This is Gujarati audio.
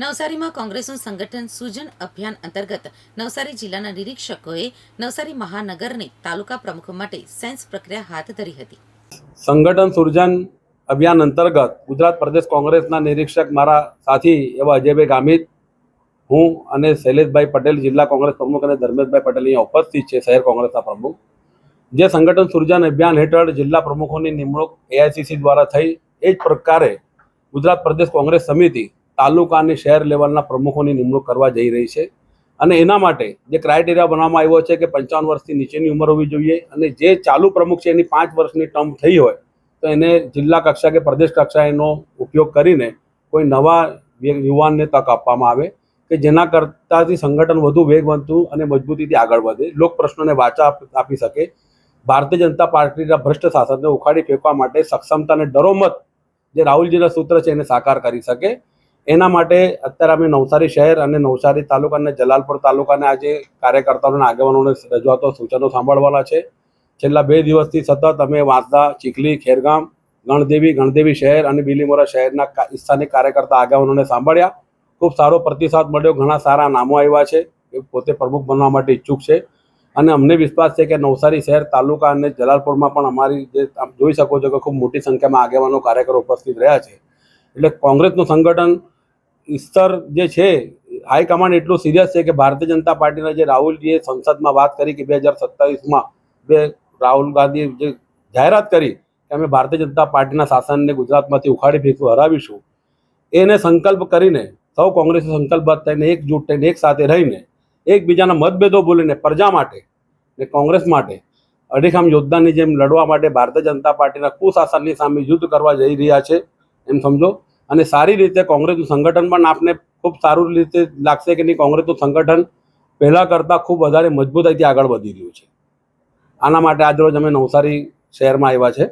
નવસારીમાં કોંગ્રેસનું સંગઠન સૂજન અભિયાન અંતર્ગત નવસારી જિલ્લાના નિરીક્ષકોએ નવસારી મહાનગરની તાલુકા પ્રમુખો માટે સેન્સ પ્રક્રિયા હાથ ધરી હતી. સંગઠન સૂર્જન અભિયાન અંતર્ગત ગુજરાત પ્રદેશ કોંગ્રેસના નિરીક્ષક મારા સાથી એવા અજયભાઈ ગામિત, હું અને શૈલેષભાઈ પટેલ જિલ્લા કોંગ્રેસ પ્રમુખ અને ધર્મેશભાઈ પટેલ અહીંયા ઉપસ્થિત છે, શહેર કોંગ્રેસના પ્રમુખ. જે સંગઠન સૂર્જન અભિયાન હેઠળ જિલ્લા પ્રમુખોની નિમણૂક એઆઈસીસી દ્વારા થઈ, એ જ પ્રકારે ગુજરાત પ્રદેશ કોંગ્રેસ સમિતિ તાલુકા અને શહેર લેવલના પ્રમુખોની નિમણૂક કરવા જઈ રહી છે. અને એના માટે જે ક્રાઇટેરિયા બનાવવામાં આવ્યો છે કે પંચાવન વર્ષથી નીચેની ઉંમર હોવી જોઈએ અને જે ચાલુ પ્રમુખ છે એની પાંચ વર્ષની ટર્મ થઈ હોય તો એને જિલ્લા કક્ષા કે પ્રદેશ કક્ષાએનો ઉપયોગ કરીને કોઈ નવા યુવાનને તક આપવામાં આવે કે જેના કરતાથી સંગઠન વધુ વેગવંતું અને મજબૂતીથી આગળ વધે. લોક પ્રશ્નોને વાચા આપી શકે. ભારતીય જનતા પાર્ટીના ભ્રષ્ટ શાસનને ઉખાડી ફેંકવા માટે સક્ષમતા અને ડરોમત જે રાહુલજીના સૂત્ર છે એને સાકાર કરી શકે. એના માટે અત્યારે અમે નવસારી શહેર અને નવસારી તાલુકા અને જલાલપુર તાલુકાને આજે કાર્યકર્તાઓના આગેવાનોને રજૂઆતો સૂચનો સાંભળવાના છે. છેલ્લા બે દિવસથી સતત અમે વાંસદા, ચીખલી, ખેરગામ, ગણદેવી ગણદેવી શહેર અને બિલીમોરા શહેરના સ્થાનિક કાર્યકર્તા આગેવાનોને સાંભળ્યા. ખૂબ સારો પ્રતિસાદ મળ્યો. ઘણા સારા નામો આવ્યા છે. એ પોતે પ્રમુખ બનવા માટે ઈચ્છુક છે. અને અમને વિશ્વાસ છે કે નવસારી શહેર, તાલુકા અને જલાલપુરમાં પણ અમારી જે જોઈ શકો છો કે ખૂબ મોટી સંખ્યામાં આગેવાનો, કાર્યકરો ઉપસ્થિત રહ્યા છે. એટલે કોંગ્રેસનું સંગઠન સ્તર જે છે હાઈકમાન્ડ એટલું સિરિયસ છે કે ભારતીય જનતા પાર્ટીના જે રાહુલજીએ સંસદમાં વાત કરી કે બે હજાર સત્તાવીસમાં બે રાહુલ ગાંધી જે જાહેરાત કરી કે અમે ભારતીય જનતા પાર્ટીના શાસનને ગુજરાતમાંથી ઉખાડી ફેંકવું હરાવીશું, એને સંકલ્પ કરીને સૌ કોંગ્રેસી સંકલ્પબદ્ધ થઈને એકજૂટ થઈને એક સાથે રહીને એકબીજાના મતભેદો બોલીને પ્રજા માટે ને કોંગ્રેસ માટે અડીખામ યોદ્ધાની જેમ લડવા માટે ભારતીય જનતા પાર્ટીના કુશાસનની સામે યુદ્ધ કરવા જઈ રહ્યા છે. એમ સમજો? અને સારી રીતે કોંગ્રેસનું સંગઠન પણ આપને ખૂબ સારું રીતે લાગશે કે નહીં, કોંગ્રેસનું સંગઠન પહેલાં કરતાં ખૂબ વધારે મજબૂતાઈથી આગળ વધી રહ્યું છે. આના માટે આજરોજ અમે નવસારી શહેરમાં આવ્યા છે.